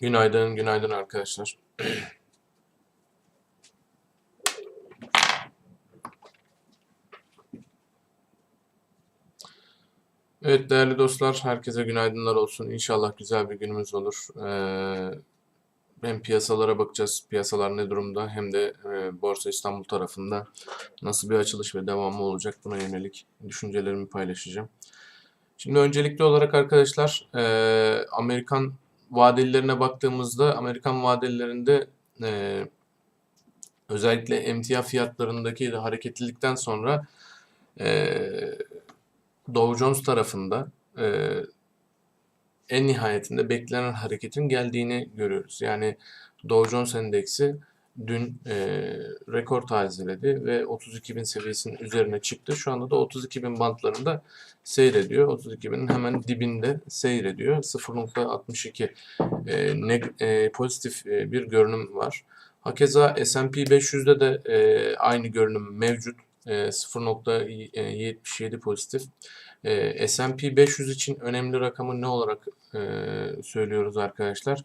Günaydın, günaydın arkadaşlar. Evet değerli dostlar, herkese günaydınlar olsun. İnşallah güzel bir günümüz olur. Ee, hem piyasalara bakacağız, piyasalar ne durumda, hem de e, Borsa İstanbul tarafında nasıl bir açılış ve devamı olacak buna yönelik düşüncelerimi paylaşacağım. Şimdi öncelikli olarak arkadaşlar, e, Amerikan vadelilerine baktığımızda, Amerikan vadelerinde e, özellikle emtia fiyatlarındaki hareketlilikten sonra e, Dow Jones tarafında e, en nihayetinde beklenen hareketin geldiğini görüyoruz. Yani Dow Jones Endeksi dün e, rekor tazeledi ve 32.000 seviyesinin üzerine çıktı. Şu anda da 32.000 bantlarında seyrediyor. 32.000'in hemen dibinde seyrediyor. 0.62 e, e, pozitif e, bir görünüm var. Hakeza S&P 500'de de e, aynı görünüm mevcut. E, 0.77 pozitif. E, S&P 500 için önemli rakamı ne olarak e, söylüyoruz arkadaşlar?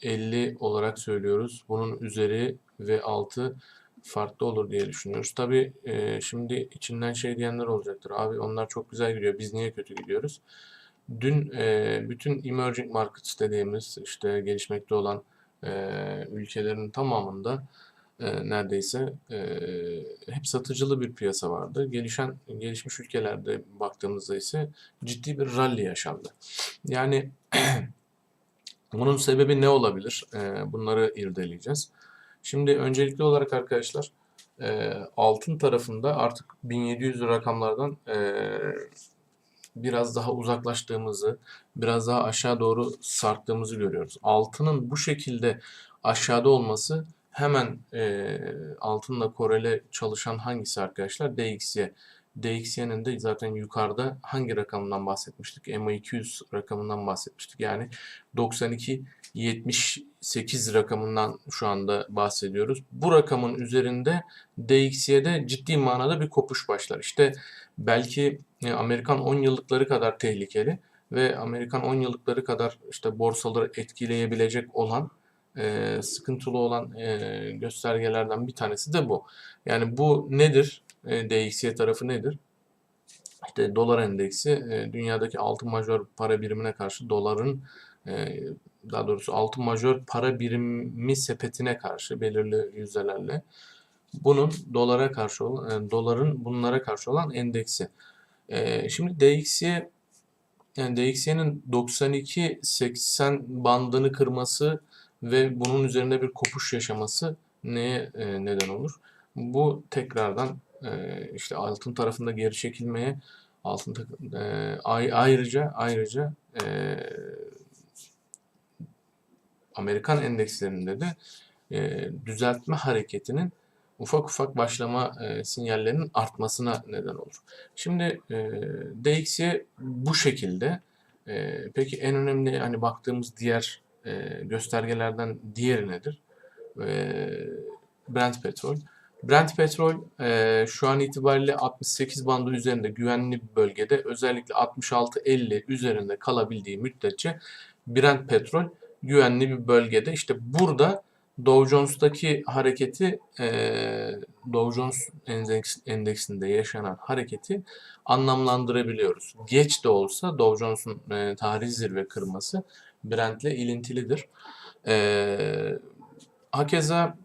3850 olarak söylüyoruz. Bunun üzeri ve altı farklı olur diye düşünüyoruz. Tabi e, şimdi içinden şey diyenler olacaktır. Abi onlar çok güzel gidiyor. Biz niye kötü gidiyoruz? Dün e, bütün emerging markets dediğimiz işte gelişmekte olan e, ülkelerin tamamında e, neredeyse e, hep satıcılı bir piyasa vardı. Gelişen gelişmiş ülkelerde baktığımızda ise ciddi bir rally yaşandı. Yani bunun sebebi ne olabilir? E, bunları irdeleyeceğiz. Şimdi öncelikli olarak arkadaşlar e, altın tarafında artık 1700 rakamlardan e, biraz daha uzaklaştığımızı, biraz daha aşağı doğru sarktığımızı görüyoruz. Altının bu şekilde aşağıda olması hemen e, altınla korele çalışan hangisi arkadaşlar? DXY. DXY'nin de zaten yukarıda hangi rakamından bahsetmiştik? MA200 rakamından bahsetmiştik. Yani 92 78 rakamından şu anda bahsediyoruz. Bu rakamın üzerinde DXY'de ciddi manada bir kopuş başlar. İşte belki e, Amerikan 10 yıllıkları kadar tehlikeli ve Amerikan 10 yıllıkları kadar işte borsaları etkileyebilecek olan e, sıkıntılı olan e, göstergelerden bir tanesi de bu. Yani bu nedir? E, DXY tarafı nedir? İşte dolar endeksi e, dünyadaki altın majör para birimine karşı doların e, daha doğrusu altın majör para birimi sepetine karşı belirli yüzdelerle bunun dolara karşı olan doların bunlara karşı olan endeksi. Şimdi DXY yani DXY'nin 92-80 bandını kırması ve bunun üzerinde bir kopuş yaşaması neye neden olur? Bu tekrardan e, işte altın tarafında geri çekilmeye altın e, ay- ayrıca ayrıca e, Amerikan endekslerinde de e, düzeltme hareketinin ufak ufak başlama e, sinyallerinin artmasına neden olur. Şimdi e, bu şekilde. Peki en önemli hani baktığımız diğer göstergelerden diğeri nedir? Brent petrol. Brent petrol e, şu an itibariyle 68 bandı üzerinde güvenli bir bölgede özellikle 66-50 üzerinde kalabildiği müddetçe Brent petrol güvenli bir bölgede. İşte burada Dow Jones'taki hareketi e, Dow Jones endeks, endeksinde yaşanan hareketi anlamlandırabiliyoruz. Geç de olsa Dow Jones'un e, tarihi zirve kırması Brent'le ilintilidir. E, hakeza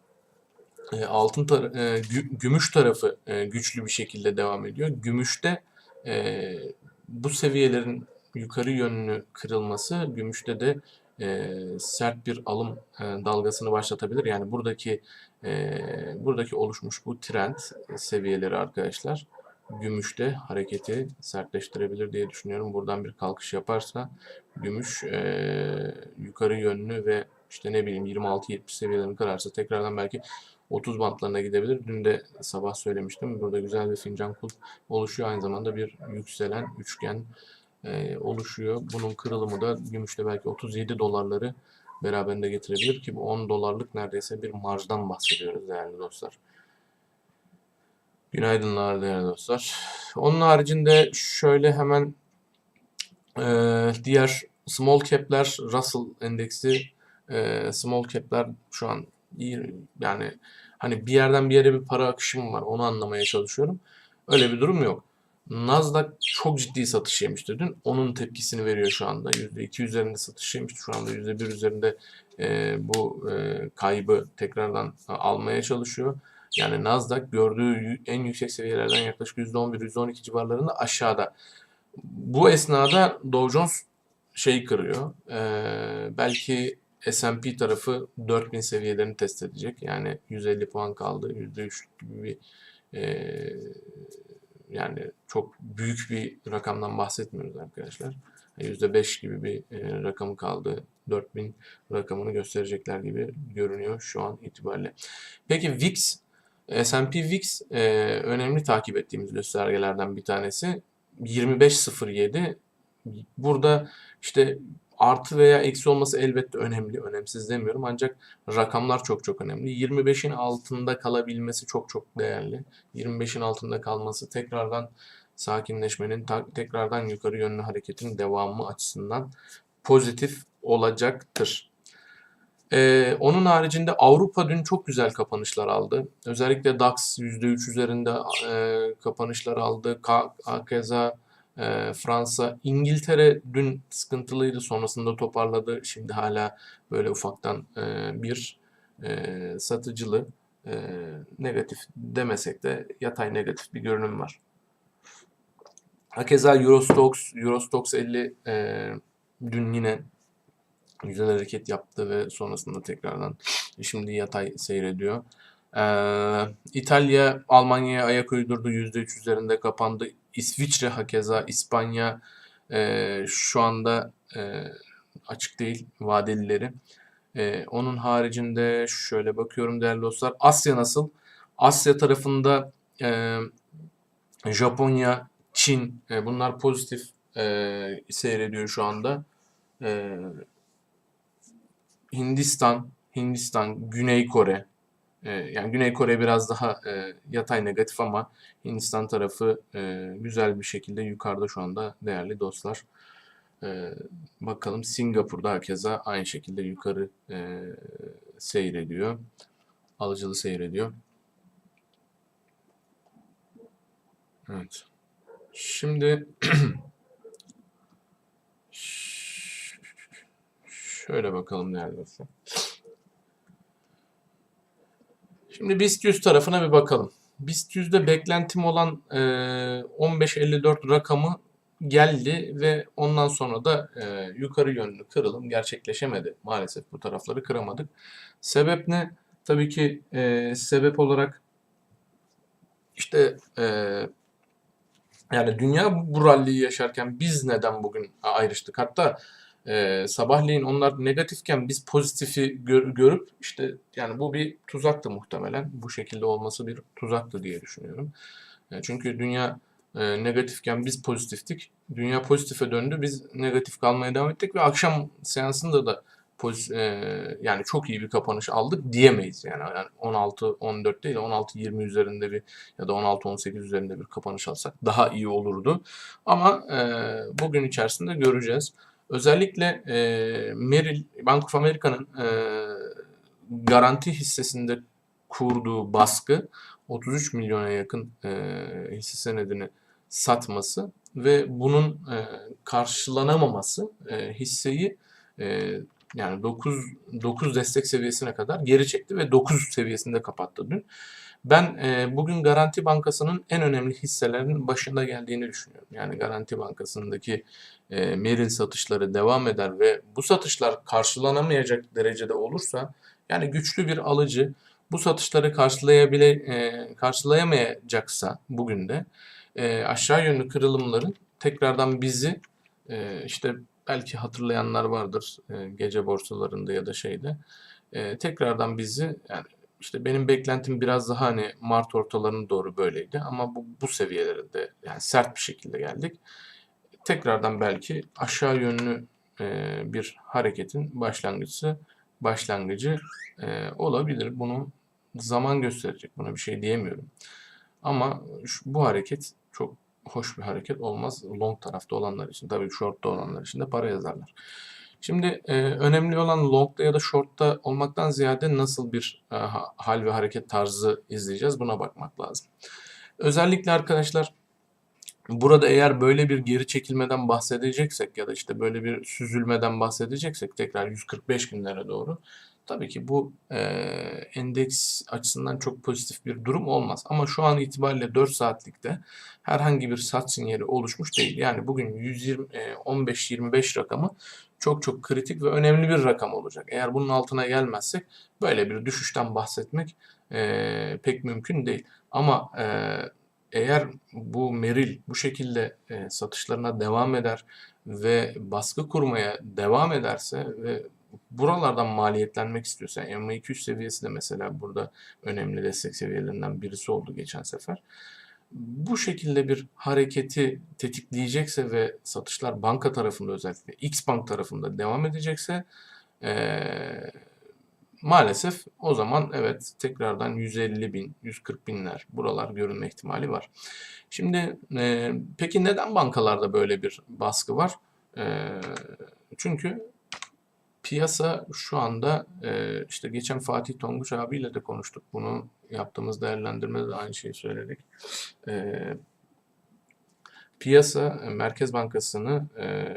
e, altın tar- e, gü- gümüş tarafı e, güçlü bir şekilde devam ediyor. Gümüşte e, bu seviyelerin yukarı yönlü kırılması gümüşte de e, sert bir alım e, dalgasını başlatabilir. Yani buradaki e, buradaki oluşmuş bu trend seviyeleri arkadaşlar gümüşte hareketi sertleştirebilir diye düşünüyorum. Buradan bir kalkış yaparsa gümüş e, yukarı yönlü ve işte ne bileyim 26-70 seviyelerini kırarsa tekrardan belki 30 bantlarına gidebilir. Dün de sabah söylemiştim. Burada güzel bir fincan kulp oluşuyor. Aynı zamanda bir yükselen üçgen e, oluşuyor. Bunun kırılımı da gümüşte belki 37 dolarları beraberinde getirebilir ki bu 10 dolarlık neredeyse bir marjdan bahsediyoruz değerli dostlar. Günaydınlar değerli dostlar. Onun haricinde şöyle hemen e, diğer small cap'ler Russell endeksi e, small cap'ler şu an iyi yani hani bir yerden bir yere bir para akışı mı var onu anlamaya çalışıyorum. Öyle bir durum yok. Nasdaq çok ciddi satış yemişti dün. Onun tepkisini veriyor şu anda. %2 üzerinde satış yemişti. Şu anda %1 üzerinde e, bu e, kaybı tekrardan almaya çalışıyor. Yani Nasdaq gördüğü en yüksek seviyelerden yaklaşık %11-%12 civarlarında aşağıda. Bu esnada Dow Jones şey kırıyor. E, belki S&P tarafı 4000 seviyelerini test edecek. Yani 150 puan kaldı. %3 gibi bir e, yani çok büyük bir rakamdan bahsetmiyoruz arkadaşlar. %5 gibi bir e, rakamı kaldı. 4000 rakamını gösterecekler gibi görünüyor şu an itibariyle. Peki VIX, S&P VIX e, önemli takip ettiğimiz göstergelerden bir tanesi. 25.07 burada işte artı veya eksi olması elbette önemli. Önemsiz demiyorum ancak rakamlar çok çok önemli. 25'in altında kalabilmesi çok çok değerli. 25'in altında kalması tekrardan sakinleşmenin, tekrardan yukarı yönlü hareketin devamı açısından pozitif olacaktır. Ee, onun haricinde Avrupa dün çok güzel kapanışlar aldı. Özellikle DAX %3 üzerinde e, kapanışlar aldı. Ka keza e, Fransa, İngiltere dün sıkıntılıydı. Sonrasında toparladı. Şimdi hala böyle ufaktan e, bir e, satıcılı e, negatif demesek de yatay negatif bir görünüm var. Hakeza Eurostox, Eurostox 50 e, dün yine güzel hareket yaptı ve sonrasında tekrardan şimdi yatay seyrediyor. Ee, İtalya Almanya'ya ayak uydurdu. %3 üzerinde kapandı. İsviçre hakeza İspanya e, şu anda e, açık değil vadelileri. E, onun haricinde şöyle bakıyorum değerli dostlar. Asya nasıl? Asya tarafında e, Japonya, Çin e, bunlar pozitif e, seyrediyor şu anda. E, Hindistan, Hindistan, Güney Kore, e, yani Güney Kore biraz daha e, yatay negatif ama Hindistan tarafı e, güzel bir şekilde yukarıda şu anda değerli dostlar. E, bakalım Singapur'da herkese aynı şekilde yukarı e, seyrediyor. Alıcılı seyrediyor. Evet. Şimdi şöyle bakalım dostlar. Şimdi BIST 100 tarafına bir bakalım. BIST 100'de beklentim olan e, 15.54 rakamı geldi ve ondan sonra da e, yukarı yönlü kırılım gerçekleşemedi. Maalesef bu tarafları kıramadık. Sebep ne? Tabii ki e, sebep olarak işte e, yani dünya bu ralliyi yaşarken biz neden bugün ayrıştık? Hatta e, sabahleyin onlar negatifken biz pozitifi gör, görüp işte yani bu bir tuzaktı muhtemelen. Bu şekilde olması bir tuzaktı diye düşünüyorum. E, çünkü dünya e, negatifken biz pozitiftik. Dünya pozitife döndü. Biz negatif kalmaya devam ettik ve akşam seansında da pozitif, e, yani çok iyi bir kapanış aldık diyemeyiz. Yani, yani 16 14 değil 16 20 üzerinde bir ya da 16 18 üzerinde bir kapanış alsak daha iyi olurdu. Ama e, bugün içerisinde göreceğiz. Özellikle e, Merrill, Bank of America'nın e, garanti hissesinde kurduğu baskı 33 milyona yakın e, hisse senedini satması ve bunun e, karşılanamaması e, hisseyi e, yani 9 9 destek seviyesine kadar geri çekti ve 9 seviyesinde kapattı dün. Ben e, bugün Garanti Bankası'nın en önemli hisselerinin başında geldiğini düşünüyorum. Yani Garanti Bankası'ndaki e, Meril satışları devam eder ve bu satışlar karşılanamayacak derecede olursa yani güçlü bir alıcı bu satışları karşılayabile e, karşılayamayacaksa bugün de e, aşağı yönlü kırılımların tekrardan bizi e, işte belki hatırlayanlar vardır e, gece borsalarında ya da şeyde e, tekrardan bizi yani işte benim beklentim biraz daha hani Mart ortalarına doğru böyleydi ama bu, bu seviyelere de yani sert bir şekilde geldik. Tekrardan belki aşağı yönlü e, bir hareketin başlangıcı başlangıcı e, olabilir. Bunu zaman gösterecek. Buna bir şey diyemiyorum. Ama şu, bu hareket çok hoş bir hareket olmaz. Long tarafta olanlar için. Tabii short'ta olanlar için de para yazarlar. Şimdi e, önemli olan long'da ya da short'ta olmaktan ziyade nasıl bir e, ha- hal ve hareket tarzı izleyeceğiz buna bakmak lazım. Özellikle arkadaşlar burada eğer böyle bir geri çekilmeden bahsedeceksek ya da işte böyle bir süzülmeden bahsedeceksek tekrar 145 günlere doğru tabii ki bu e, endeks açısından çok pozitif bir durum olmaz. Ama şu an itibariyle 4 saatlikte herhangi bir sat sinyali oluşmuş değil. Yani bugün 120 e, 15-25 rakamı çok çok kritik ve önemli bir rakam olacak. Eğer bunun altına gelmezsek böyle bir düşüşten bahsetmek e, pek mümkün değil. Ama e, eğer bu Meril bu şekilde e, satışlarına devam eder ve baskı kurmaya devam ederse ve buralardan maliyetlenmek istiyorsa MA200 seviyesi de mesela burada önemli destek seviyelerinden birisi oldu geçen sefer. Bu şekilde bir hareketi tetikleyecekse ve satışlar banka tarafında özellikle X Bank tarafında devam edecekse eee, maalesef o zaman evet tekrardan 150 bin, 140 binler buralar görünme ihtimali var. Şimdi eee, peki neden bankalarda böyle bir baskı var? Eee, çünkü piyasa şu anda e, işte geçen Fatih Tonguç abiyle de konuştuk bunu yaptığımız değerlendirmede de aynı şeyi söyledik. E, piyasa Merkez Bankası'nı e,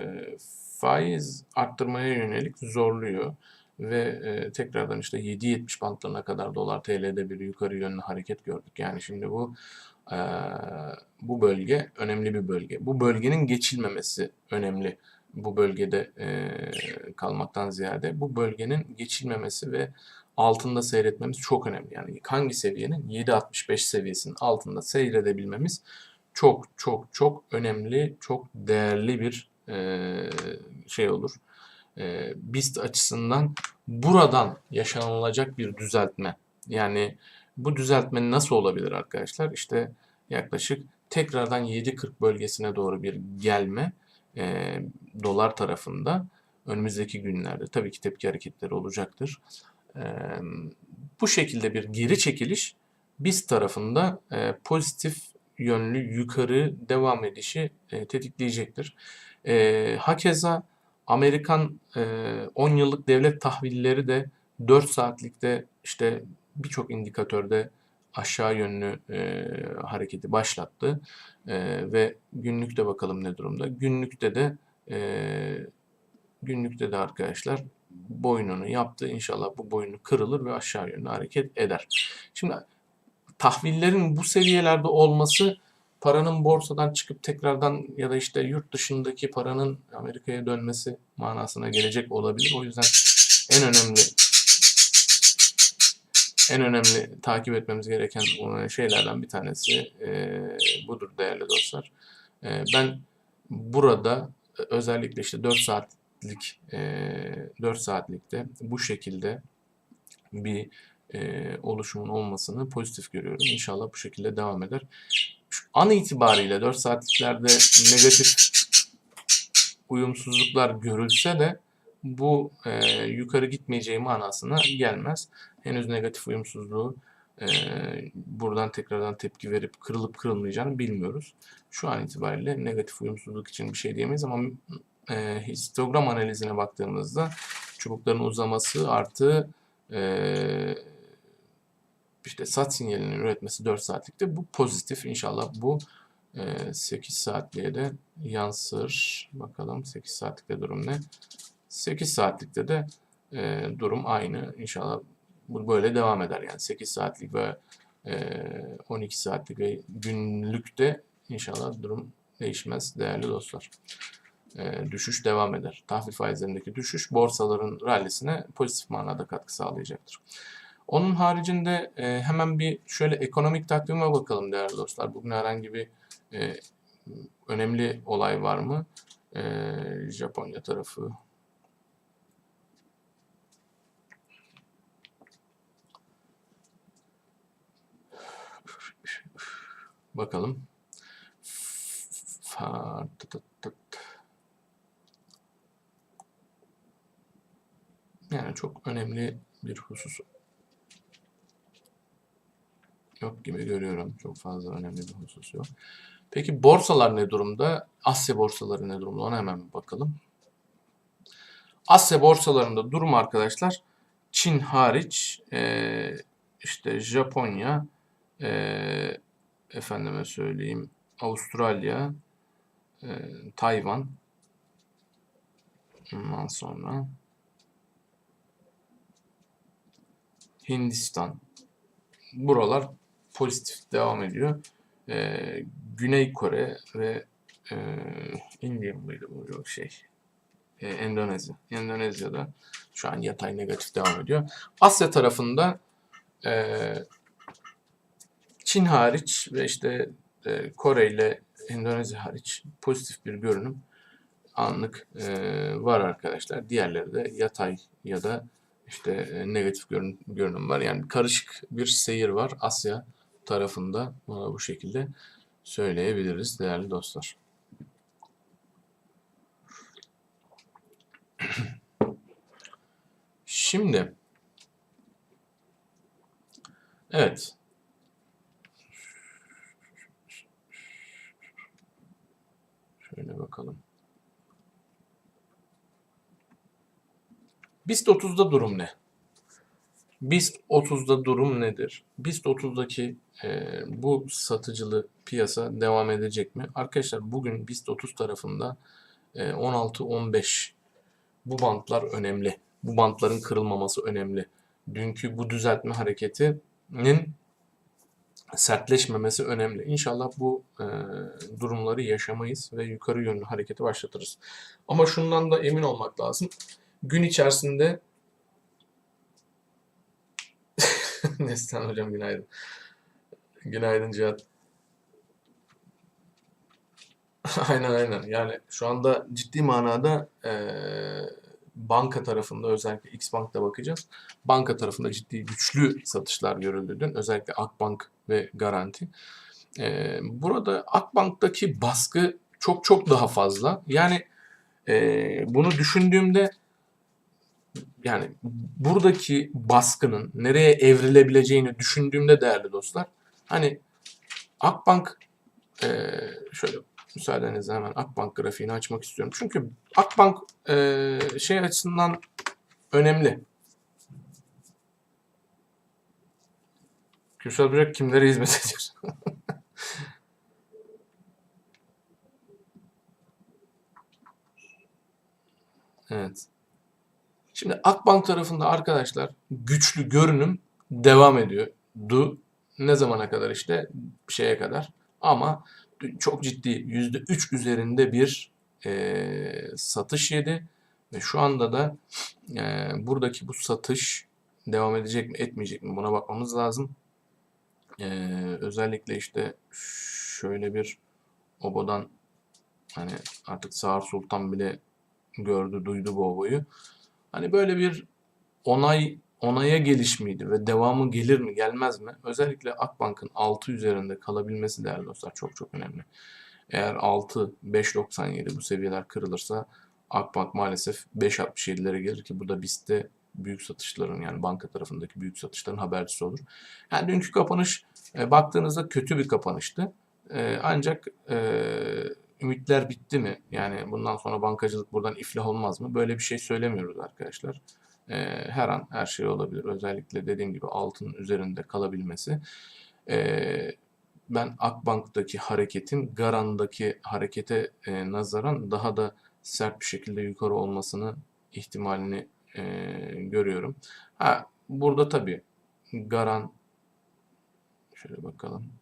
faiz arttırmaya yönelik zorluyor ve e, tekrardan işte 7.70 bantlarına kadar dolar TL'de bir yukarı yönlü hareket gördük. Yani şimdi bu e, bu bölge önemli bir bölge. Bu bölgenin geçilmemesi önemli bu bölgede e, kalmaktan ziyade bu bölgenin geçilmemesi ve altında seyretmemiz çok önemli. Yani hangi seviyenin 7.65 seviyesinin altında seyredebilmemiz çok çok çok önemli, çok değerli bir e, şey olur. E, BIST açısından buradan yaşanılacak bir düzeltme. Yani bu düzeltme nasıl olabilir arkadaşlar? İşte yaklaşık tekrardan 7.40 bölgesine doğru bir gelme e, dolar tarafında önümüzdeki günlerde tabii ki tepki hareketleri olacaktır. Bu şekilde bir geri çekiliş biz tarafında pozitif yönlü yukarı devam edişi tetikleyecektir. Hakeza Amerikan e, 10 yıllık devlet tahvilleri de 4 saatlikte işte birçok indikatörde aşağı yönlü e, hareketi başlattı. E, ve günlükte bakalım ne durumda. Günlükte de e, günlükte de arkadaşlar boynunu yaptı. İnşallah bu boynu kırılır ve aşağı yönlü hareket eder. Şimdi tahvillerin bu seviyelerde olması paranın borsadan çıkıp tekrardan ya da işte yurt dışındaki paranın Amerika'ya dönmesi manasına gelecek olabilir. O yüzden en önemli en önemli takip etmemiz gereken şeylerden bir tanesi e, budur değerli dostlar. E, ben burada özellikle işte 4 saatlik e, 4 saatlikte bu şekilde bir e, oluşumun olmasını pozitif görüyorum. İnşallah bu şekilde devam eder. Şu an itibariyle 4 saatliklerde negatif uyumsuzluklar görülse de bu e, yukarı gitmeyeceği manasına gelmez. Henüz negatif uyumsuzluğu e, buradan tekrardan tepki verip kırılıp kırılmayacağını bilmiyoruz. Şu an itibariyle negatif uyumsuzluk için bir şey diyemeyiz ama e, histogram analizine baktığımızda çubukların uzaması artı e, işte sat sinyalinin üretmesi 4 saatlikte bu pozitif. İnşallah bu e, 8 saatliğe de yansır. Bakalım 8 saatlikte durum ne? 8 saatlikte de e, durum aynı. İnşallah bu böyle devam eder. Yani 8 saatlik ve e, 12 saatlik ve günlükte inşallah durum değişmez değerli dostlar. E, düşüş devam eder. Tahvil faizlerindeki düşüş borsaların rallisine pozitif manada katkı sağlayacaktır. Onun haricinde e, hemen bir şöyle ekonomik takvime bakalım değerli dostlar. Bugün herhangi bir e, önemli olay var mı? E, Japonya tarafı Bakalım tı. Çok önemli bir husus yok gibi görüyorum. Çok fazla önemli bir husus yok. Peki borsalar ne durumda? Asya borsaları ne durumda? Ona hemen bir bakalım. Asya borsalarında durum arkadaşlar Çin hariç eee, işte Japonya eee, efendime söyleyeyim Avustralya eee, Tayvan ondan sonra Hindistan buralar pozitif devam ediyor. Eee, Güney Kore ve eee India mıydı bu yok şey e, Endonezya. Endonezya'da şu an yatay negatif devam ediyor. Asya tarafında e, Çin hariç ve işte e, Kore ile Endonezya hariç pozitif bir görünüm anlık e, var arkadaşlar. Diğerleri de yatay ya da işte e, negatif görün, görünüm var. Yani karışık bir seyir var Asya tarafında. Buna bu şekilde söyleyebiliriz değerli dostlar. Şimdi evet şöyle bakalım. BIST 30'da durum ne? BIST 30'da durum nedir? BIST 30'daki e, bu satıcılı piyasa devam edecek mi? Arkadaşlar bugün BIST 30 tarafında e, 16-15 bu bantlar önemli. Bu bantların kırılmaması önemli. Dünkü bu düzeltme hareketinin sertleşmemesi önemli. İnşallah bu e, durumları yaşamayız ve yukarı yönlü hareketi başlatırız. Ama şundan da emin olmak lazım. Gün içerisinde Neslihan hocam günaydın. Günaydın Cihat. Aynen aynen. Yani şu anda ciddi manada eee, banka tarafında özellikle X Bank'ta bakacağız. Banka tarafında ciddi güçlü satışlar görüldü dün. Özellikle Akbank ve Garanti. Eee, burada Akbank'taki baskı çok çok daha fazla. Yani eee, bunu düşündüğümde yani buradaki baskının nereye evrilebileceğini düşündüğümde değerli dostlar hani Akbank eee, şöyle müsaadenizle hemen Akbank grafiğini açmak istiyorum. Çünkü Akbank eee, şey açısından önemli. Kürşat Böcek kimlere hizmet ediyor? Evet. Şimdi Akbank tarafında arkadaşlar güçlü görünüm devam ediyor. Du ne zamana kadar işte şeye kadar ama çok ciddi %3 üzerinde bir eee, satış yedi ve şu anda da eee, buradaki bu satış devam edecek mi etmeyecek mi buna bakmamız lazım. Eee, özellikle işte şöyle bir obodan hani artık Sağır Sultan bile gördü duydu bu oboyu. Hani böyle bir onay onaya geliş miydi ve devamı gelir mi gelmez mi? Özellikle Akbank'ın 6 üzerinde kalabilmesi değerli dostlar çok çok önemli. Eğer 6 5.97 bu seviyeler kırılırsa Akbank maalesef 5.67'lere gelir ki bu da BIST'te büyük satışların yani banka tarafındaki büyük satışların habercisi olur. Yani dünkü kapanış e, baktığınızda kötü bir kapanıştı. E, ancak e, ümitler bitti mi? Yani bundan sonra bankacılık buradan iflah olmaz mı? Böyle bir şey söylemiyoruz arkadaşlar. E, her an her şey olabilir. Özellikle dediğim gibi altın üzerinde kalabilmesi. E, ben Akbank'taki hareketin Garan'daki harekete e, nazaran daha da sert bir şekilde yukarı olmasını ihtimalini e, görüyorum. Ha, burada tabii Garan şöyle bakalım.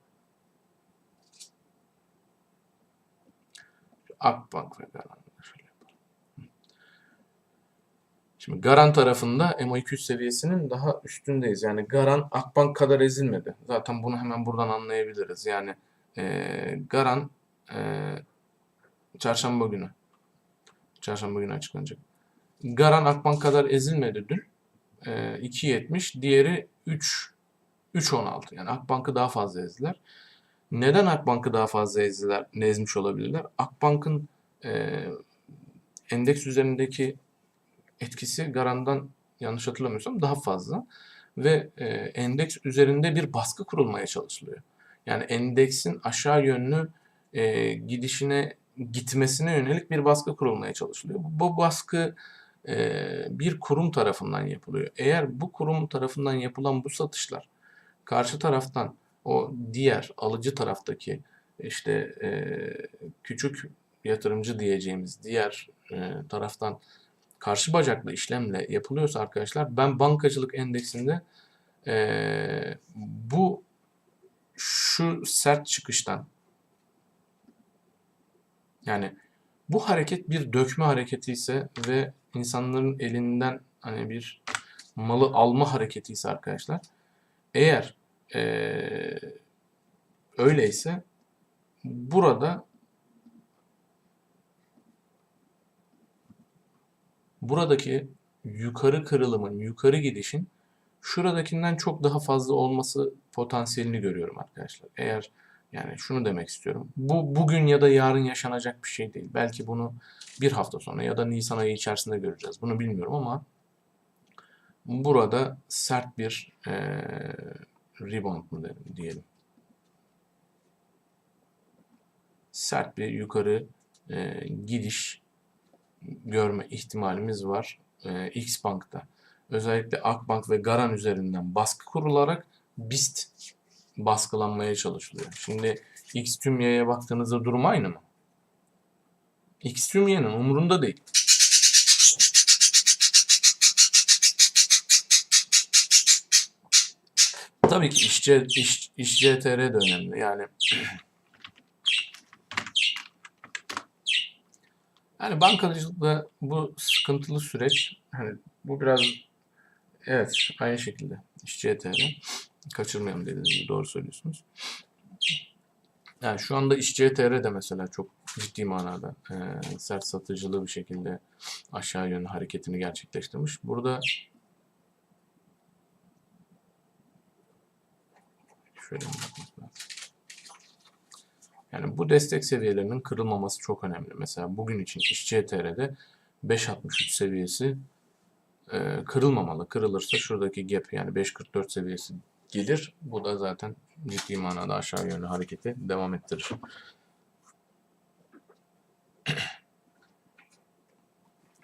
Akbank ve Garan. Şöyle. Şimdi Garan tarafında MA200 seviyesinin daha üstündeyiz. Yani Garan Akbank kadar ezilmedi. Zaten bunu hemen buradan anlayabiliriz. Yani e, Garan e, çarşamba günü çarşamba günü açıklanacak. Garan Akbank kadar ezilmedi dün. E, 2.70. Diğeri 3 3.16. Yani Akbank'ı daha fazla ezdiler. Neden Akbank'ı daha fazla ezdiler, ezmiş olabilirler? Akbank'ın e, endeks üzerindeki etkisi Garan'dan yanlış hatırlamıyorsam daha fazla. ve e, endeks üzerinde bir baskı kurulmaya çalışılıyor. Yani endeksin aşağı yönlü e, gidişine gitmesine yönelik bir baskı kurulmaya çalışılıyor. Bu baskı e, bir kurum tarafından yapılıyor. Eğer bu kurum tarafından yapılan bu satışlar karşı taraftan o diğer alıcı taraftaki işte e, küçük yatırımcı diyeceğimiz diğer e, taraftan karşı bacaklı işlemle yapılıyorsa arkadaşlar ben bankacılık endeksinde e, bu şu sert çıkıştan yani bu hareket bir dökme hareketi ise ve insanların elinden hani bir malı alma hareketi ise arkadaşlar eğer ee, öyleyse burada buradaki yukarı kırılımın, yukarı gidişin şuradakinden çok daha fazla olması potansiyelini görüyorum arkadaşlar. Eğer yani şunu demek istiyorum. Bu bugün ya da yarın yaşanacak bir şey değil. Belki bunu bir hafta sonra ya da Nisan ayı içerisinde göreceğiz. Bunu bilmiyorum ama burada sert bir e, rebound mı diyelim. Sert bir yukarı e, gidiş görme ihtimalimiz var e, X Bank'ta. Özellikle Akbank ve Garan üzerinden baskı kurularak BIST baskılanmaya çalışılıyor. Şimdi X tümyeye baktığınızda durum aynı mı? X tümyenin umurunda değil. Tabii ki işçi, iş, işçi TR de önemli. Yani yani bankacılıkta bu sıkıntılı süreç hani bu biraz evet aynı şekilde işçi ETR kaçırmayalım dediğiniz doğru söylüyorsunuz. Yani şu anda işçi ETR de mesela çok ciddi manada e, sert satıcılı bir şekilde aşağı yönlü hareketini gerçekleştirmiş. Burada Şöyle Yani bu destek seviyelerinin kırılmaması çok önemli. Mesela bugün için işçi ETR'de 5.63 seviyesi e, kırılmamalı. Kırılırsa şuradaki gap yani 5.44 seviyesi gelir. Bu da zaten ciddi manada aşağı yönlü hareketi devam ettirir.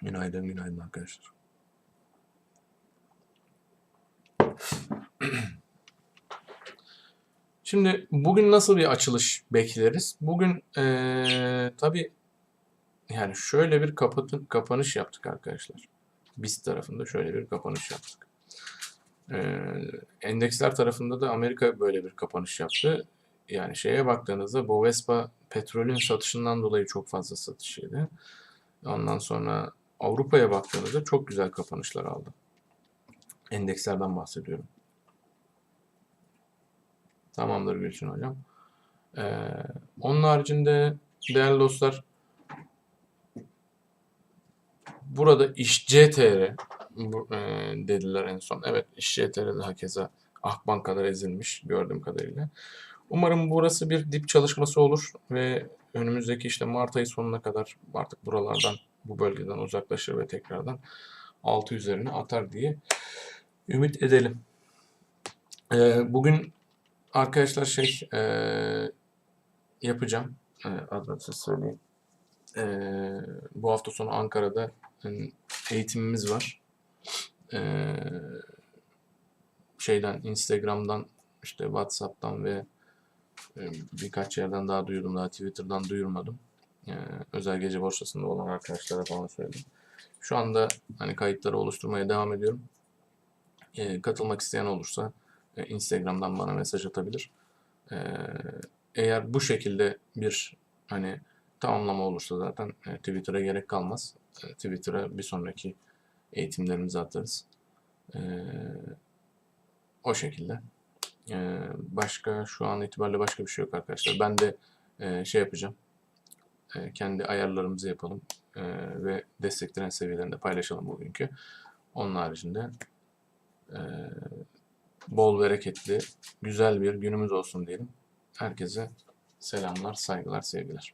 günaydın günaydın arkadaşlar. Şimdi bugün nasıl bir açılış bekleriz? Bugün ee, tabii yani şöyle bir kapatın, kapanış yaptık arkadaşlar. Biz tarafında şöyle bir kapanış yaptık. Ee, endeksler tarafında da Amerika böyle bir kapanış yaptı. Yani şeye baktığınızda Bovespa petrolün satışından dolayı çok fazla satış yedi. Ondan sonra Avrupa'ya baktığınızda çok güzel kapanışlar aldı. Endekslerden bahsediyorum. Tamamdır Gülçin Hocam. Ee, onun haricinde değerli dostlar burada iş CTR bu, e, dediler en son. Evet iş CTR daha keza Akbank kadar ezilmiş gördüğüm kadarıyla. Umarım burası bir dip çalışması olur ve önümüzdeki işte Mart ayı sonuna kadar artık buralardan bu bölgeden uzaklaşır ve tekrardan 6 üzerine atar diye ümit edelim. Ee, bugün Arkadaşlar şey e, yapacağım. E, adını söyleyeyim. E, bu hafta sonu Ankara'da yani eğitimimiz var. E, şeyden Instagram'dan işte WhatsApp'tan ve e, birkaç yerden daha duyurdum. Daha Twitter'dan duyurmadım. E, özel gece borsasında olan arkadaşlara falan söyledim. Şu anda hani kayıtları oluşturmaya devam ediyorum. E, katılmak isteyen olursa e, Instagram'dan bana mesaj atabilir. E, eğer bu şekilde bir hani tamamlama olursa zaten e, Twitter'a gerek kalmaz. Twitter'a bir sonraki eğitimlerimizi atarız. O şekilde. Başka şu an itibariyle başka bir şey yok arkadaşlar. Ben de şey yapacağım. Kendi ayarlarımızı yapalım ve destekleyen seviyelerinde paylaşalım bugünkü. Onun haricinde bol bereketli, güzel bir günümüz olsun diyelim. Herkese selamlar, saygılar, sevgiler.